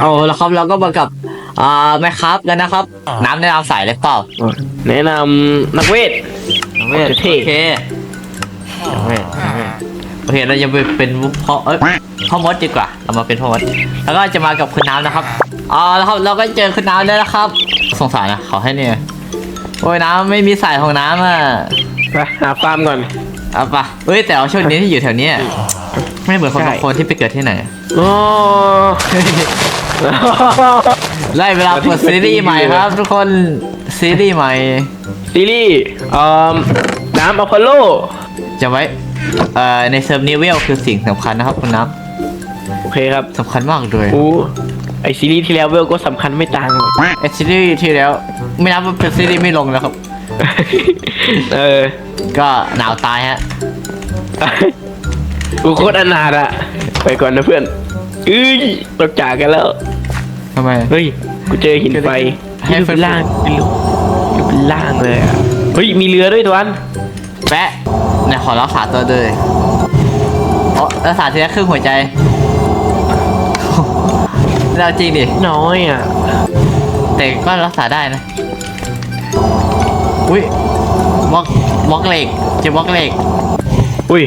เอาแล้วครับเราก็มากับอ่าแม่ครับกันนะครับ น้ำแนะนำใส่เลยเปล่าแนะนำนักเวทเวทเท่โอเคเวทเวทโอเคเราจะไปเป็นพ่อเอ้ยพ่อมดดีกว่า เรามาเป็นพ่อมดแล้วก็จะมากับคุณน้ำนะครับอ๋อแล้วครับเราก็เจอคุณน้ำแล้วนะครับ สงสารนะขอให้เนี่ยโอ้ยน้ำไม่มีสายของน้ำอะไปหาฟาร์มก่อนเอาปะเอ้ยแต่ว่าช่วงนี้ที่อยู่แถวเนี้ยไม่เหมือนคนใช่บางคนที่ไปเกิดที่ไหนโอ้ ไล่เวลาเปิดซีรีส์ใหม่ครับ ทุกคนซีรีส์ใหม่ ซีรีส์อ่าน้ำอพอลโลจะไว้เอ่อในเซิร์ฟนี้เวลคือสิ่งสำคัญนะครับคุณน้โอเคครับำสำคัญมากเลยอู้ไอซีรีส์ที่แล้วเวลก็สำคัญไม่ต่างหรอกไอซีรีส์ที่แล้ว ไม่นับว่าเป็นซีรีส์ไม่ลงแล้วครับ เออก็หนาวตายฮะ กูโคตรอนาถอะไปก่อนนะเพื่อน เอ้ยเราจากกันแล้ว ทำไม เฮ้ย กูเจอหินไฟให้ที่เพื่เป็อนนล่างเป็นรูรูเป็นล่างเลยอะเฮ้ย มีเรือด้วยทวันแปะเนี่ยขอรักษาตัวเลยอ๋อรักษาทีละครึ่งหัวใจ เราจริงดิ น้อยอะ แต่ก็รักษาได้นะ อุ้ยบล็อกบล็อกเหล็กเจะบล็อกเหล็ก อุ้ย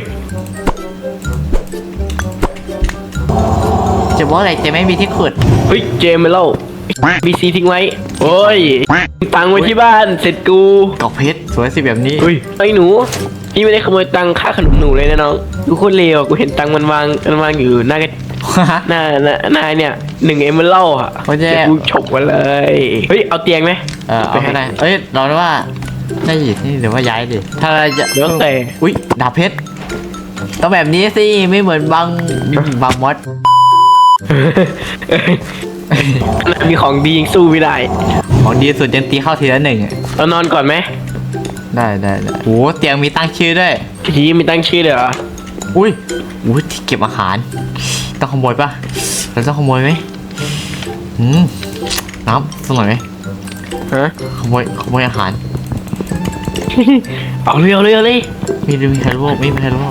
จะบล็อกเหล็กแต่ไม่มีที่ขุดเฮ้ยเจมส์เล่าบีซีทิ้งไว้โอ้ยตังไว้ที่บ้านเสร็จกูกอกเพชรสวยสิแบบนี้เฮ้ยไอ้หนูพี่ไม่ได้ขโมยตังค่าขนมหนูเลยนะน้องดูโคตรเลวอะกูเห็นตังมันวางมันวางอยู่หน้ากระหน้าหน้าหน้าเนี่ยหนึ่งเอ็มเล่าอะโอ้ยแย่เดี๋ยวกูฉกมาเลยเฮ้ยเอาเตียงไหมเออเอาไม่ได้เอ้ยเราว่าจะหยิบนี่หรือว่าย้ายดิถ้าเราจะเดี๋ยวแต่อุ้ยดาบเพชรต้องแบบนี้สิไม่เหมือนบางบางมด มีของดียิงสู้ไม่ได้ ของดีสุดยังตีเข้าทีละหนึ่งอะเรานอนก่อนไหมได้ได้ได้โหเตียงมีตั้งชื่อด้วยทีมีตั้งชื่อเลยเหรอ อุ้ยอุ้ยที่เก็บอาหาร ต้องขโมยปะเราต้องขโมยไหมอืมน้ำสกหน่อยไหมฮะ ขโมยขโมยอาหาร เอาเลยเอาเลยเอาเลยมีมีใครรู้ไม่มีใครรู้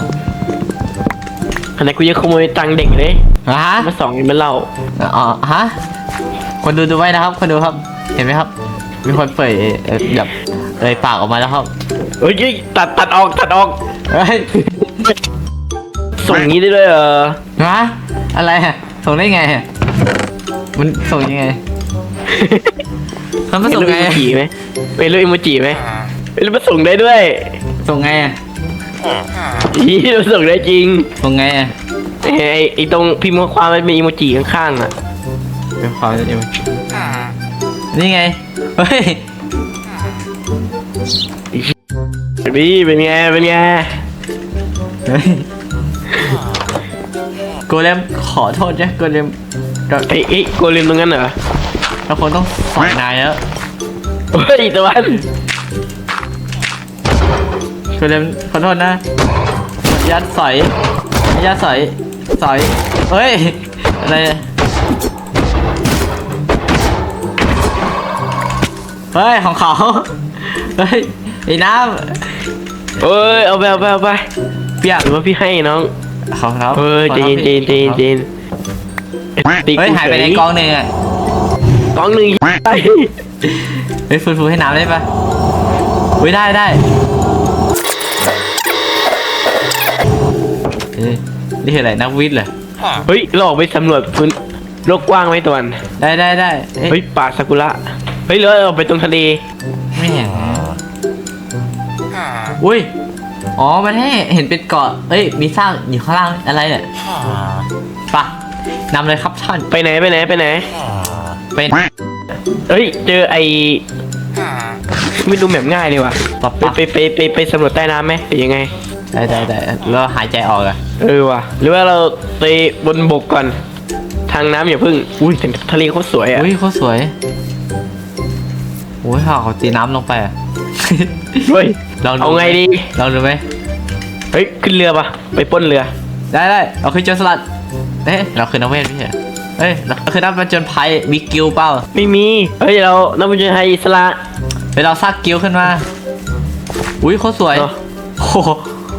ขณะกูยังขโมยตังค์เด็กเลย ฮะมาสองมันเล่าอ๋อฮะคนดูดูไว้นะครับ คนดูครับ เห็นไหมครับ มีคนเปิดเอ่อเอ่อแบบเอ่ยปากออกมาแล้วครับเฮ้ยเฮ้ยตัดตัดออกตัดออก เฮ้ยส่งอย่างนี้ได้ด้วยเหรอฮะอะไรอะส่งได้ไงอะมันส่งยังไงมันมาเห็นส่งรูปไงอิโมอะจิไหมเห็นรูปอิโมจิไหมเห็นรูปมันส่งได้ด้วยส่งไงอะ อีมันส่งได้จริงส่งไงอะ ไอ้ไอ้ไอ้ตรงพิมพ์ข้อความมันมีอิโมจิข้างๆอะเป็นความเดียวนี่ไง เฮ้ย นี่เป็นไงเป็นไงเฮ้ยโกเลมขอโทษนะโกเลมเราไอ้ไอ้ยโกเลมตรงนั้นเหรอเราคงต้องสอนนายแล้วเฮ้ยตะวันโกเลมขอโทษนะ ยัดสอยยัดสอย สอยเฮ้ย อะไรอะเฮ้ย ของเขา เฮ้ย ไอ้น้เอ้ย เอาไปเอาไปเอาไปำเปียกหรือว่าพี่ให้น้องของเขาเฮ้ยเจนเจนเจนเจนตีเฮ้ยกูหายไปในเฉกองหนึ่งอะกองหนึ่งไอ้เฮ้ยฟูฟูให้น้ำได้ปะอุ้ยได้ได้เอ้ย นี่คืออะไรนักวิทย์เหรอเฮ้ยเราออกไปสำรวจพื้นโลกกว้างไหมตะวันได้ได้ได้เฮ้เฮ้ยยป่าซากุระเฮ้ยเราออกไปตรงทะเลไม่เห็นอุ้ยอ๋อมันให้เห็นเป็นเกาะเอ้ยมีสร้างอยู่ข้างล่างอะไรเนี่ยปะนำเลยครับท่านไปไหนไปไหนไปไหนเป็นเฮ้ยเจอไอไม่ดูแบบง่ายเลยว่ะปะไปปะไปไปไปไปสำรวจใต้น้ำไหมหรือยังไง ได้ได้ได้แล้วหายใจออกอะเออว่ะ หรือว่าเราไปบนบกก่อน ทางน้ำอย่าเพึ่ง อุ้ยแต่ทะเลเขาสวยอะอุ้ยเขาสวยโอ้ยห่าเขาตีน้ำลงไปอะเฮ้ยลองดูเอาไงดีลองดูไหมเฮ้ยขึ้นเรือปะไปปล้นเรือ ได้ได้เราคือโจรสลัดเอ๊ะเราคือนักเวทไม่ใช่เหรอเอ้ยเราคือนักผจญภัยมีกิลด์เปล่าไม่มีเฮ้ยเรานักบุญไทยอิสระเดี๋ยวเราสร้างกิลด์ขึ้นมาอุ้ยเขาสวยเนอ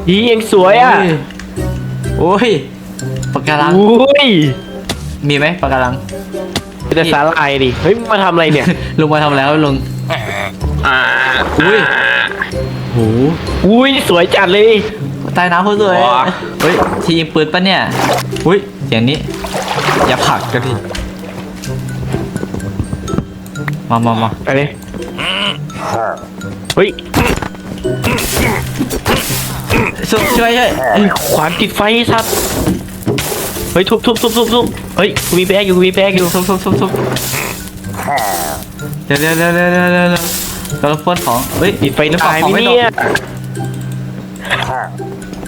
ะโอ้โหยียังสวยอะโอ้ยปากการังอุ้ยมีไหมปากการังแต่สาลายดิเฮ้ยมึงมาทำอะไรเนี่ยลุงมาทำแล้วลุงอ่าอุ้ยโหอุ้ยสวยจัดเลยใต้น้ำเขาสวยว้าเฮ้ยที่ยิงปืนปะเนี่ยอุ้ยเสียงนี้ อย่าผลักกันดิมามามาไปเลยเฮ้ย ช่วยช่วยช่วยไอ้ขวานติดไฟไอ้สัตว์เฮ้ยทุบทุบทุบทุบทุบเฮ้ยกูมีแบกอยู่กูมีแบกอยู่ทุบทุบทุบทุบเดี๋ยวเดี๋ยวเดี๋ยวเดี๋ยวเดี๋ยวเดี๋ยวเราปล้นของเฮ้ยติดไฟหรือเปล่ตายขไหอมงไม่ตกเนี่ย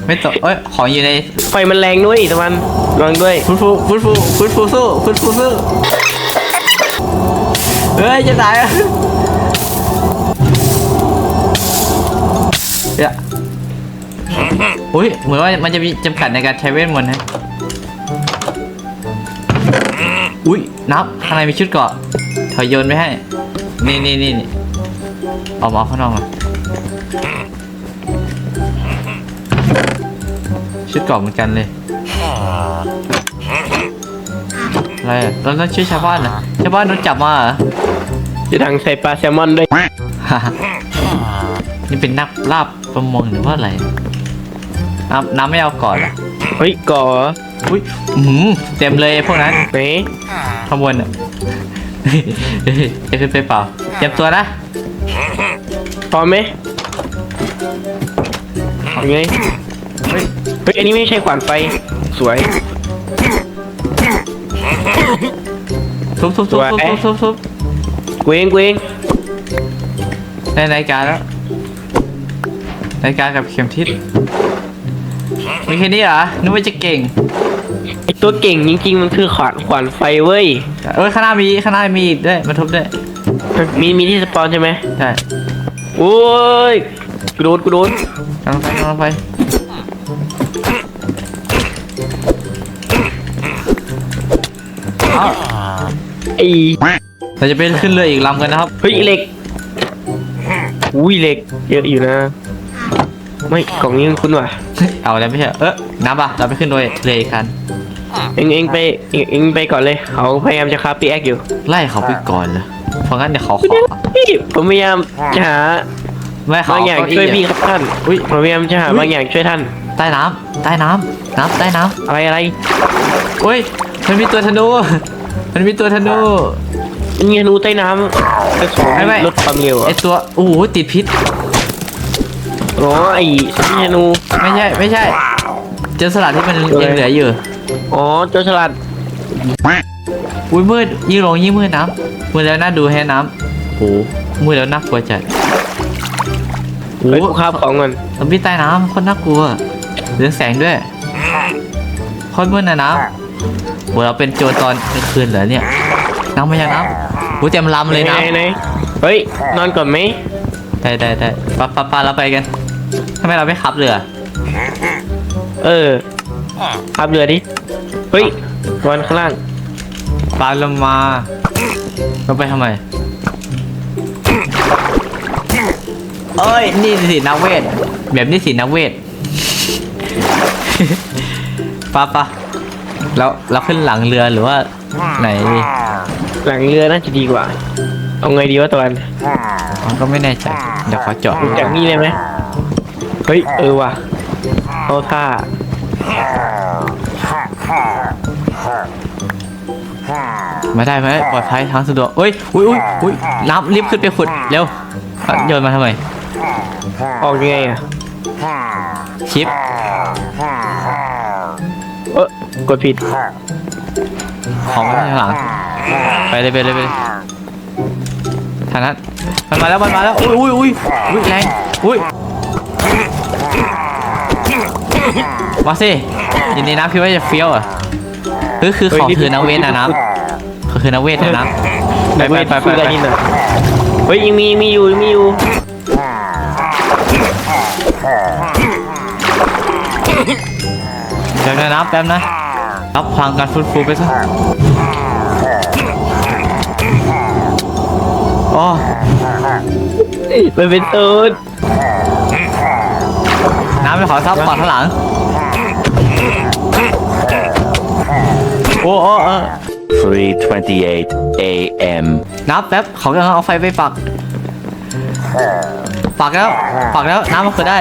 ไม่ตกเอ้ยของอยู่ในไฟมันแรงด้วยตะวันระวังด้วยฟุตฟูฟุตฟูฟุตฟูสู้ฟุตฟูสู้เฮ้ยจะตายอะ อุ้ยเหมือนว่ามันจะมีจำกัดในการใช้เวทมนต์นะอุ้ยนับข้างในมีชุดเกราะถอยโยนไปให้ นี่นี่นี่นี่เอามาเอาข้างนอกมาชุดเกราะเหมือนกันเลยอะไรอะเราต้องช่วยชาวบ้านนะชาวบ้านโดนจับมาเหรอจะดังใส่ปลาแซลมอนด้วย นี่เป็นนักลาบประมงหรือว่าอะไร น้ำน้ำไม่เอาก่อนเหรอเฮ้ยก่ออุ้ยอื้อหือเต็มเลยไอ้พวกนั้นไหนขางบวนอะเฮ้ยจะขึ้นไปเปล่าเตรียมตัวนะ พร้อมไหมเอาไงเฮ้ยเฮ้ยอันนี้ไม่ใช่ขวานไฟสวย ทุบทุบทุบทุบทุบทุบทุบกูเองกูเองได้รายการแล้วรายการกับเข็มทิศ มีแค่นี้เหรอนึกว่าจะเก่งไอตัวเก่งจริง ๆ มันคือขวานขวานไฟเว้ยเอ้ยข้างหน้ามีข้างหน้ามีอีกด้วยมาทุบด้วยมีมีที่สปอนใช่ไหมใช่โอ้ยกูโดนกูโดนกำลังไปกำลังไปเอาไอ้เราจะไปขึ้นเรืออีกลำกันนะครับเฮ้ยเหล็กอุ้ยเหล็ก เยอะอยู่นะ ไม่กล่องนี้มันคุ้นว่ะ เอาแล้วไม่ใช่ เออน้ำปะเราไปขึ้นโดยเรืออีกคันเอ็งเอ็งไปเอ็งเอ็งไปก่อนเลย เขาพยายามจะคาปีแอคอยู่ไล่เขาไปก่อนเลยเพราะงั้นเดี๋ยวเขาขอพี่ผมพยายามจะหาไม่เขาบางอย่างเก้ช่วยอะพี่ครับท่านอุ้ยผมพยายามจะหาอุ๊ยบางอย่างช่วยท่าน ใต้น้ำใต้น้ำน้ำใต้น้อะไรอะไรำอุ้ยมันมีตัวธนูมันมีตัวธนูมันมีธนูใต้น้ำกระสุนไม่ไม่ลดความเร็วไออะตัวโอ้โหติดพิษ อ๋อไอ้ธนูไม่ใช่ไม่ใช่ เจอสลัดที่มันตัวอะไรยังเหลืออยู่ อ๋อโจรฉลาดอุ้ยมืดยิ่งลงยิ่งมืดน้ำมืดแล้วน่าดูแฮะน้ำโอ้โหมืดแล้วน่ากลัวจัดโอ้เฮ้ยโหกูคาบของก่อนซอมบี้ใต้น้ำโคนน่ากลัวเรืองแสงด้วยโคตรมืดนะน้ำโหเราเป็นโจรตอนกลางคืนเหรอเนี่ยน้ำมาจากน้ำโหเต็มลำเลยน้ไหนไหนเฮ้ยนอนก่อนไหมำได้ได้ได้ปะปะปะเราไปกัน ทำไมเราไม่ขับเรือ เออขับเรือดิ เฮ้ยวันข้างล่างปลาลงมาเราไปทำไม เอ้ย นี่สินักเวท แบบนี้สินักเวทปะปะเราเราขึ้นหลังเรือหรือว่าไหนดีหลังเรือน่าจะดีกว่า เอาไงดีวะตะวันมันก็ไม่แน่ใจเดี๋ยวขอเจาะจากนี่เลยไหม เฮ้ย เออว่ะเอาท่าไม่ได้ไม่ได้ปลอดภัยทางสะดวกเอ้ยอุ้ยอุ้ยอุ้ยน้ำรีบขึ้นไปขุดเร็วอะโยนมาทำไมออกยังไงอะชิปเออกดผิดของมาข้างหลังไปเลยไปเลยไปเลยทางนั้นมันมาแล้วมันมาแล้วอุ้ยอุ้ยอุ้ยอุ้ยแรงอุ้ย มาสิยินดีนะพี่ว่าจะเฟี้ยวอะคือคือของคือนักเวทนะน้ำเขาคือนักเวทนะน้ำไปไปไปไปสู้ไปได้ที่ไหนเฮ้ยยังมียังมีอยู่ยังมีอยู่เดี๋ยวนะน้ำแป๊บนะรับพลังการฟื้นฟูไปซะโอ้มันเป็นตูนน้ำ ไปขอซับก่อนข้างหลังโอ้โอ้เออ3:28 a.m. นับแป๊บเขากำลังเอาไฟไปปัก ปักแล้ว ปักแล้วน้ำมันเกิดได้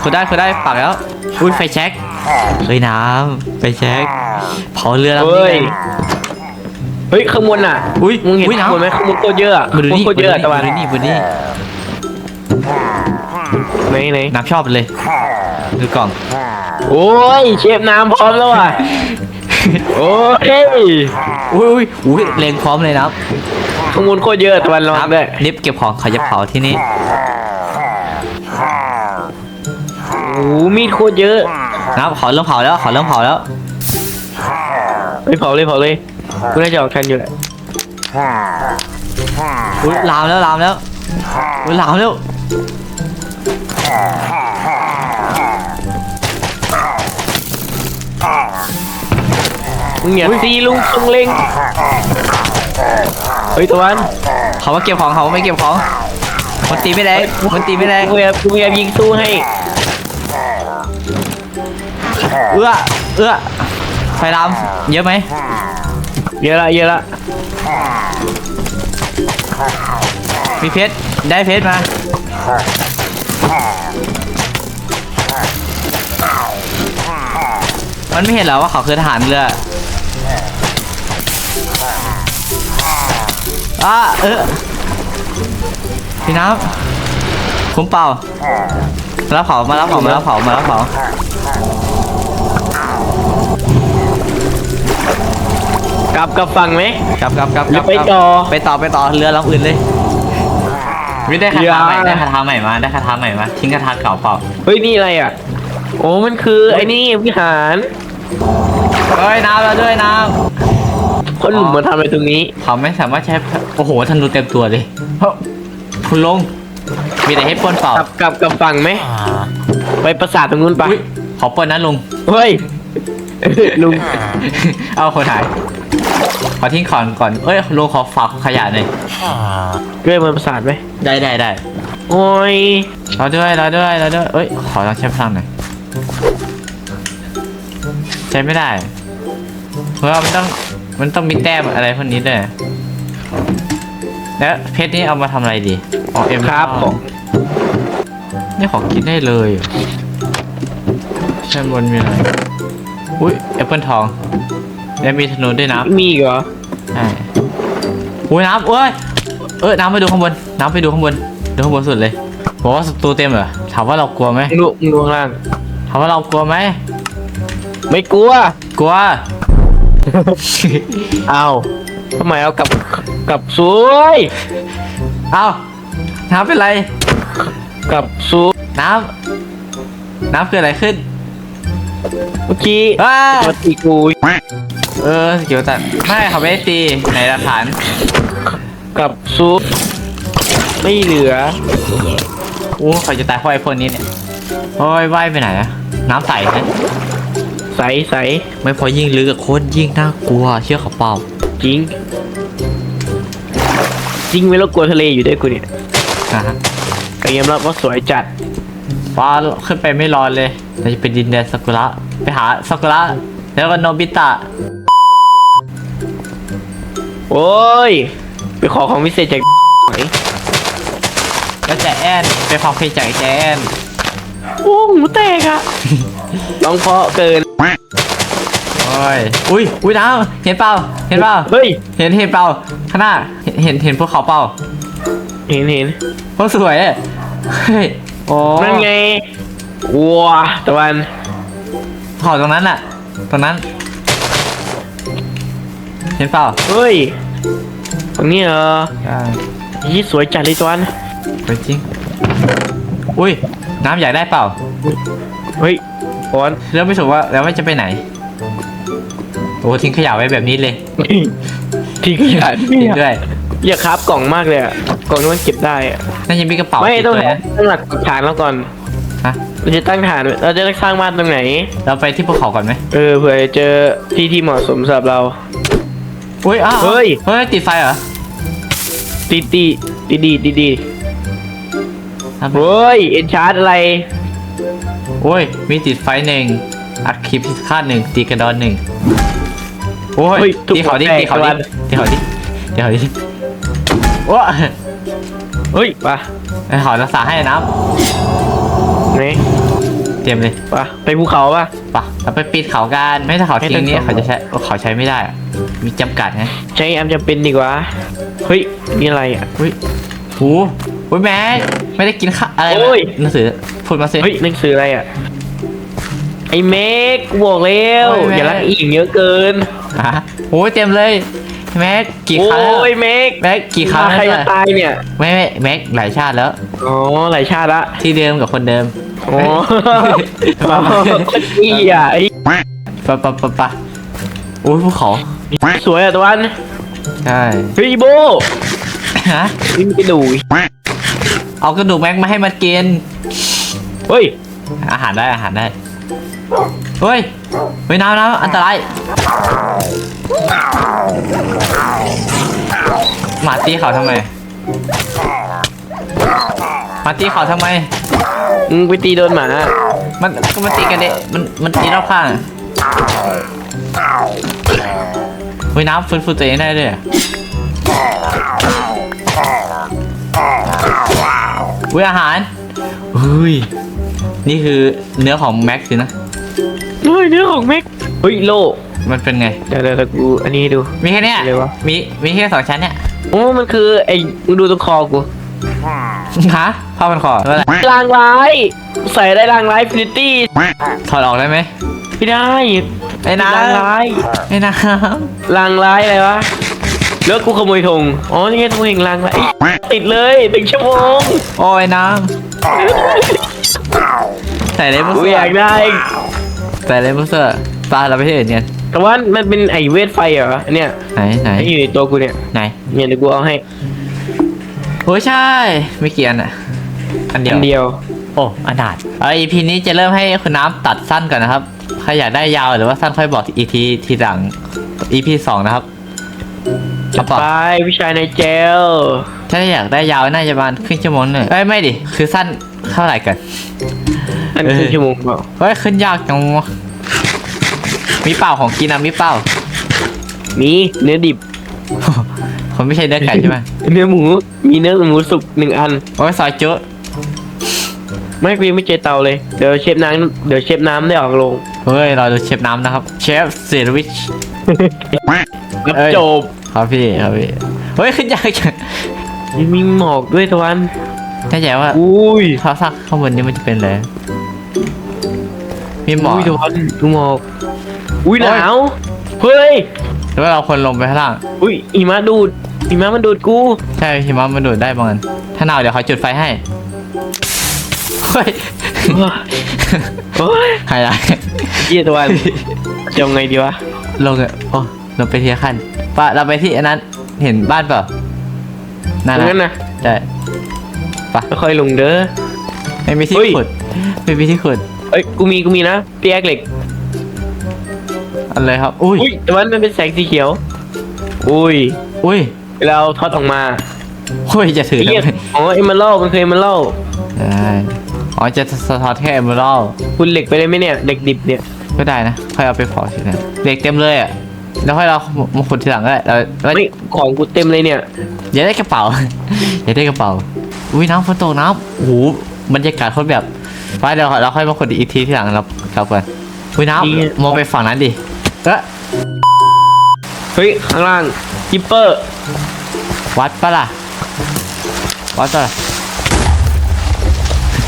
คือได้คือได้ปักแล้ว อุ้ยไฟแช็กเฮ้ยน้ำไฟแช็กเผาเรือลำเฮ้นี้ยไง เฮ้ยข้างบนอะอุ๊ยมึงเห็นอุ๊ยข้างบนไหมน้ำข้างบนโคตรเยอะอะมาดูนี่โคตรเยอะอะตะวันมาดูนี่มาดูนี่ไหนไหนน้ำชอบเลย ดูกล่องโอ้ยเชฟน้ำพร้อมแล้วอะโอ้ยอุ้ยอุ้ยอุ้ยเลงพร้อมเลยนะครับข้างบนโคตรเยอะตะวันระวังด้วยลิฟต์เก็บของเขาจะเผาที่นี่โอ้โหมีดโคตรเยอะนะครับเขาเริ่มเผาแล้วเขาเริ่มเผาแล้วเฮ้ยเผาเลยเผาเลย กูน่าจะออกทันอยู่แหละอุ้ยลามแล้วลามแล้วอุ้ยลามแล้วมึงอย่าซีลุงซุงเล็งเฮ้ยตะวันเขามาเก็บของเขาไม่เก็บของมันตีไม่แรงมันตีไม่แรงกูพยายามกูพยายามยิงสู้ให้เอื้อเอื้อไฟลามเยอะไหม เยอะละเยอะละมีเพชรได้เพชรมามันไม่เห็นเหรอว่าเขาคือทหารเรืออะเออพี่น้ำคุ้มเปล่ามารับเผามารับเผามารับเผามารับเผา กลับกลับฝั่งไหม กลับกลับกลับหรืกอลับไปกลับต่อ ไปต่อไปต่อเรือลำอื่นเลย วิได้คาถาใหม่อย่าได้คาถาใหม่มาได้คาถาใหม่มาทิ้งคาถาเก่าเปล่าเฮ้ยนี่อะไรอะ โอ้มันคือไอ้นี่วิหาร เฮ้ยน้ำแล้วด้วยน้คนหนุ่มมาทำอะไรตรงนี้ำเขาไม่สามารถใช้โอ้โหธนูเต็มตัวเลยเฮ้ยคุณลงมีแต่ให้ปล้นเปล่ากลับกลับกลับฝั่งไหม ไปปราสาทตรงนู้นไปอุ๊ยขอปล้นนะลุง เฮ้ย ลุง เอาคนหาย ขอทิ้งของก่อน เอ้ยลุงขอฝากขยะหน่อยเกิดมันปราสาทไหมได้ได้ได้โอ้ยเราด้วยเราด้วยเราด้วยเอ้ย ขอลองใช้พลังหน่อย ใช้ไม่ได้ เพราะว่ามันต้องมันต้องมีแต้มอะไรพวกนี้ด้วย แล้วเพชรนี่เอามาทำอะไรดีอ๋อเอ็มครับผมนี่ของกินได้เลยเหรอชั้นบนมีอะไร อุ้ยแอปเปิลทอง แล้วมีธนูด้วยนะมีอีกเหรอใช่อุ้ยน้ำเอ้ยเอ้ยน้ำไปดูข้างบน น้ำไปดูข้างบนดูข้างบนสุดเลยบอกว่าศัตรูเต็มเหรอถามว่าเรากลัวไหมมึงดูมึงดูข้างล่างถามว่าเรากลัวไหมไม่กลัว กลัว เอาทำไมเอากลับกลับสวยเอ้าน้ำเป็นไรกลับสวยน้ำน้ำเกิดอะไรขึ้น เมื่อกี้อ้ามาตีกู เออเกี่ยวตัดไม่เขาไม่ได้ตีในหลักฐานกลับซุปไม่เหลืออู้เขาจะตายเพราะไอ้พวกนี้เนี่ยโอ้ยว่ายไปไหนอะน้ำใสนะใสใสไม่พอยิ่งลึกอะโคตรยิ่งน่ากลัว เชื่อเขาเปล่าจริง จริงไม่รบกลัวทะเลอยู่ด้วยกูเนี่ยนะฮะแต่ยอมรับว่าสวยจัดฟ้าขึ้นไปไม่รอนเลยเราจะไปดินแดนซากุระไปหาซากุระแล้วก็โนบิตะ โอ้ย ไปขอของพิเศษจากไหนแล้วแจแอนไปฟังเพลงจากแจแอนโอ้หูแตกอะร้องเพราะเกิน โอ้ย อุ้ย อุ้ยน้ำเห็นเปล่า เห็นเปล่า เฮ้ย เห็นเห็นเปล่า ข้างหน้า เห็นเห็นเห็นพวกเขาเปล่าเห็นเห็นพวกสวยอะเฮ้ยโอ้นั่นไงว้าตะวันเขาตรงนั้นอะตรงนั้น เห็นเปล่าเฮ้ยตรงนี้เหรอใช่ยี่สวยจัดเลยตะวันไปจริง อุ้ย น้ำอยากได้เปล่า เฮ้ยบอลเรื่องไม่ถูกว่าแล้วว่าจะไปไหน โอ้ทิ้งขยะไว้แบบนี้เลย ทิ้งขยะทิ้งด้วยอยากคราบกล่องมากเลยอะกล่องที่มันเก็บได้อะน่าจะมีกระเป๋าไม่ติดต้องด้วยนะตั้งหลักฐานแล้วก่อนฮะเราจะตั้งฐานเราจะสร้างบ้านตรงไหน เราไปที่ภูเขาก่อนไหมเออเผื่อเจอที่ที่เหมาะสมสำหรับเรา อุ้ยอ้าวเฮ้ย เฮ้ย ติดไฟเหรอตีตีดีดีดีดีครับเฮ้ย เอ็นชาร์ดอะไร โอ้ย มีติดไฟหนึ่งอัดคลิปพิฆาตหนึ่งตีกระดอนหนึ่งโอ้ยเฮ้ยถูกตีเขาดิแตกตีเขาดิวัน ตีเขาดิตีเขาดิโอ้เฮ้ยปะไอ้ขอรักษาให้น้ไหนำ เตรียมเลยปะไปภูเขาปะปะเราไปปิดเขากันไม่ถ้าเขาไม่ทิ้งนี้ต้องเขาจะใช้เขาใช้ไม่ได้อะมีจำกัดไงใช้แอมจะเป็นดีกว่า เฮ้ยนี่อะไรอะอุ้ยโหอุ้ยแม็กไม่ได้กินข้าวอะไรโอ้ยหนังสือพูดมาสิเฮ้ยหนังสืออะไรอะ ไอ้เมกกูบอกแล้วโอ้ยแม็กอย่ารักอีกเยอะเกินฮะโอ้ยเต็มเลย แม็กกี่โอครั้งแล้ว้ยเมกแม็กกี่ครั้งมาใครแล้วจะตายเนี่ยไม่ไม่แม็กหลายชาติแล้ว อ๋อหลายชาติละที่เดิมกับคนเดิมอ๋อมามาคนดีอะไอ้ปะปะปะปะโอ้ยภูเขาสวยอะตะวันใช่เฮ้ยโบฮะนี่มันกระดูกเอากระดูกแม็กมาให้มันกินเฮ้ยอาหารได้อาหารได้ เฮ้ยเฮ้ยน้ำน้ำอันตรายหมาตีเขาทำไมหมาตีเขาทำไม มึงไปตีโดนหมามันก็มันตีกันเด้มันมันตีรอบข้างอะเฮ้ยน้ำฟื้นฟูตัวเองได้ด้วยอะเฮ้ยอาหารเฮ้ย นี่คือเนื้อของแม็กซ์สินะ เฮ้ยเนื้อของเม็กเฮ้ยโลมันเป็นไงเดี๋ยวเดี๋ยวเดี๋ยวกูอันนี้ให้ดู มีแค่เนี้ย อะไรวะ มีมีแค่สองชั้นเนี่ยโอ้มันคือไอ้มึงดูตรงคอกูฮะผ้าพันคอว่าอะไรลางร้ายใส่ได้ลางร้ายฟินิตี้ถอดออกได้ไหมไม่ได้ไอ้น้ลางร้ายำไอ้น้ลางร้ายอะไรวะแล้วกูขโมยธงอ๋อนี่ไงธงแห่งลางร้ายเอ้ยติดเลยหนึ่งชั่วโมงำโอ้ยน้ำ ใส่เลมอนกูเสื้อยากได้ใส่เลมอนเสื้อปลาเราไปที่อื่นกันแต่ว่ามันเป็นไอเวทไฟเหรออันเนี่ยไหนไหนไออยู่ในตัวกูเนี่ยไหนเนี่ยเดี๋ยวกูเอาให้โอ้ยใช่ไม่เกี่ยนอะอันเดียวอันเดียวโอ้อนาถเออ EP นี้จะเริ่มให้คุณน้ำตัดสั้นก่อนนะครับใครอยากได้ยาวหรือว่าสั้นค่อยบอกอีกทีทีหลัง EP สองนะครับ จัเอาบเปล่าไปพี่ชายในเจลถ้าอยากได้ยาวน่าจะประมาณครึ่งชั่วโมงหนึ่งเอ้ยไม่ดิคือสั้นเท่าไหร่กันอันเออครึ่งชั่วโมงเปล่าเฮ้ยขึ้นยากจังวะมีเปล่าของกินอะมีเปล่ามีเนื้อดิบคนไม่ใช่เนื้อไก่ใช่ไหมเนื้อหมูมีเนื้อหมูสุกหนึ่งอันโอ้ยซอยจุไม่กูยังไม่เจอเตาเลย เดี๋ยวเชฟน้ำเดี๋ยวเชฟน้ำได้ออกลง เฮ้ย เราดูเชฟน้ำนะครับ เชฟเซรวิชรับเอ้ยจบ ครับพี่ครับพี่เฮ้ยขึ้นยากจังยังมีหมอกด้วยตะวันแน่ใจว่าอุ้ยถ้าซักข้างบนนี้มันจะเป็นอะไรมีหมอกอุ้ยตะวันดูหมอกอุ้ยโอ้หยนาวเฮ้ยหรือว่าเราควรลงไปข้างล่างอุ้ยหิมะดูดหิมะมันดูดกูใช่หิมะมันดูดได้บางอันถ้าหนาวเดี๋ยวเขาจุดไฟให้เฮ้ยโอ้ยหายละเยี่ยตะวันจะยังไงดีวะลงอะโอ้ลงไปทีละขั้น ป่ะเราไปที่อันนั้น เห็นบ้านเปล่านั่นตรงนั้นนะนะใช่ไม่ค่อยลงเด้อ ไม่มีที่เฮ้ย ขุดไม่มีที่ขุดเอ้ยกูมีกูมีนะเปียกเหล็กอะไรครับ อุ้ยอุ้ยแต่ว่ามันเป็นแสงสีเขียว อุ้ยอุ้ยเวลาเอาทอดออกมาอุ้ยจะถือไอ้ทำเหี้ยไมอ๋อเอมเมอรัลมันเคยเอมเมอรัลได้อ๋อจะสะท้อนแค่เอมเบอรัลคุณเหล็กไปเลยไหมเนี่ยเหล็กดิบเนี่ยก็ได้นะค่อยเอาไปเผาทีหลังเหล็กเต็มเลยอะ แล้วค่อยเรามาขุดทีหลังก็ได้เราเราไม่ของกูเต็มเลยเนี่ยอย่าได้กระเป๋า อย่าได้กระเป๋า อุ้ยน้ำฝนตกน้ำโอ้โหบรรยากาศโคตรแบบไปเดี๋ยวเราค่อยมาขุดอีกทีทีหลังเรากลับกันอุ้ยน้ำมองไปฝั่งนั้นดิเออเฮ้ยข้างล่างกิปเปอร์ วัดปะล่ะ วัดปะล่ะ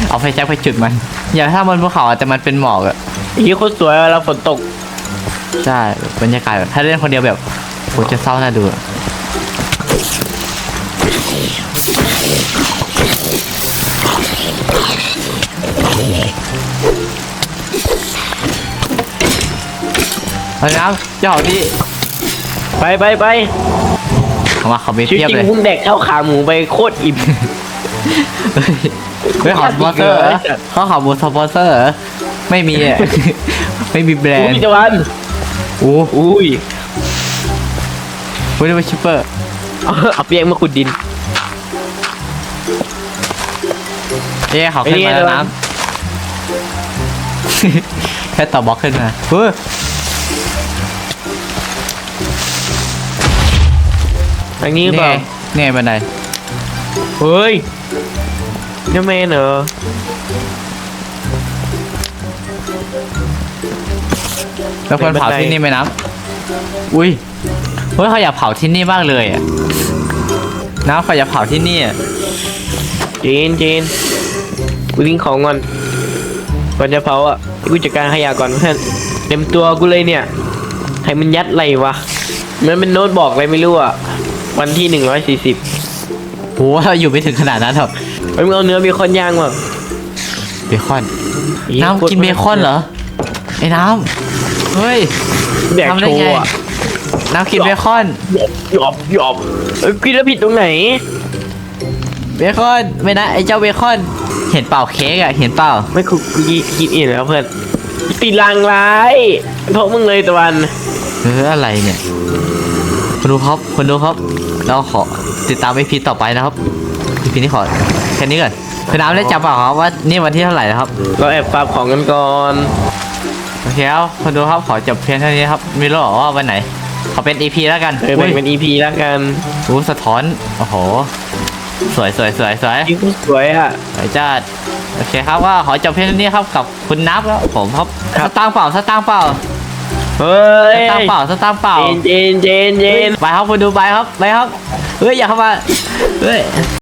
เอาไฟแช็กไปจุดมัน อย่าถ้าบนภูเขาอะแต่มันเป็นหมอกอะไอ้เหี้ยโคตรสวยเวลาฝนตก ใช่บรรยากาศแบบถ้าเล่นคนเดียวแบบโหจะเศร้าน่าดูอะเอาน้ำเจ้าที่ไปไปไปเอามาเขามีชีวิตเทียบจริเลยงพุ่งแดกข้าวขาหมูไปโคตรอิ่ม เฮ้ยขอสปอนเซอร์เหรอเขาขอบูสปอนเซอร์เหรอไม่มีอะไม่มีแบรอุ้นยด์ตะวัน โอ้อุ้ยโหนี่เป็นชิปเปอร์เอาเปียกมาขุดดินเอ๊ะเขาขึ้นมาไอ้นี่แล้วอะไรน้วะำค่ต่อบล็อกขึ้นมาเฮ้ยทางนี้หรือนี่เปไงล่านี่ไงบันไดเฮ้ยนี่แมนเหรอ แล้วคนเผาเป็นบันไดที่นี่ไหมน้ำอุ้ยเฮ้ยเขาอยากเผาที่นี่มากเลยอะน้ำเขาอยากเผาที่นี่อะจีนจีนกูทิ้งของก่อนก่อนจะเผาอะกูจัดการขยะก่อนเพื่อนเต็มตัวกูเลยเนี่ยให้มันยัดอะไรวะมันเป็นโน้ตบอกอะไรไม่รู้อะวันที่หนึ่งร้อยสี่สิบโหเราอยู่ไม่ถึงขนาดนั้นหรอกไอ้ยมึงเอาเนื้อเบคอนย่างมาเบคอนน้ำกินเบคอนเหรอไอ้น้ำ เฮ้ยแดกทำโชได้ไงว์อะน้ำกินเบคอน หยอบหยอบเอ้ยกินแล้วผิดตรงไหน เบคอนไม่นะไอ้เจ้าเบคอน เห็นเปล่าเค้กอะเห็นเปล่าไม่กูกูกินอิ่มแล้วเพื่อนตีลางร้ายโทษมึงเลยตะวันเอออะไรเนี่ยคุณดูครับคุณดูครับ เราขอติดตามไอพีต่อไปนะครับไอพีนี้ขอแค่นี้ก่อนคือน้ำได้จับเปล่าครับว่านี่วันที่เท่าไหร่แล้วครับ เราแอบปรับของกันก่อนโอ เคครับคุณดูครับขอจบเพียงเท่านี้ครับไม่รู้หรอกว่าวันไหน ขอเป็น EP แล้วกันเออแบ่งเป็น EP แล้วกันอู้สะท้อน โอ้โห สวยสวยสวยสวยยิ่งสวยอะสวยจัดโอเคครับว่าขอจบเพียงเท่านี้ครับกับคุณนับแล้วผมครับครัสบตางค์เปล่าสตางค์เปล่าเฮ้ยสตางค์เปล่าสตางค์เปล่าเจนเจนเจนเจนไปครับคุณดูไปครับไปครับเฮ้ยอย่าเข้ามาเฮ้ย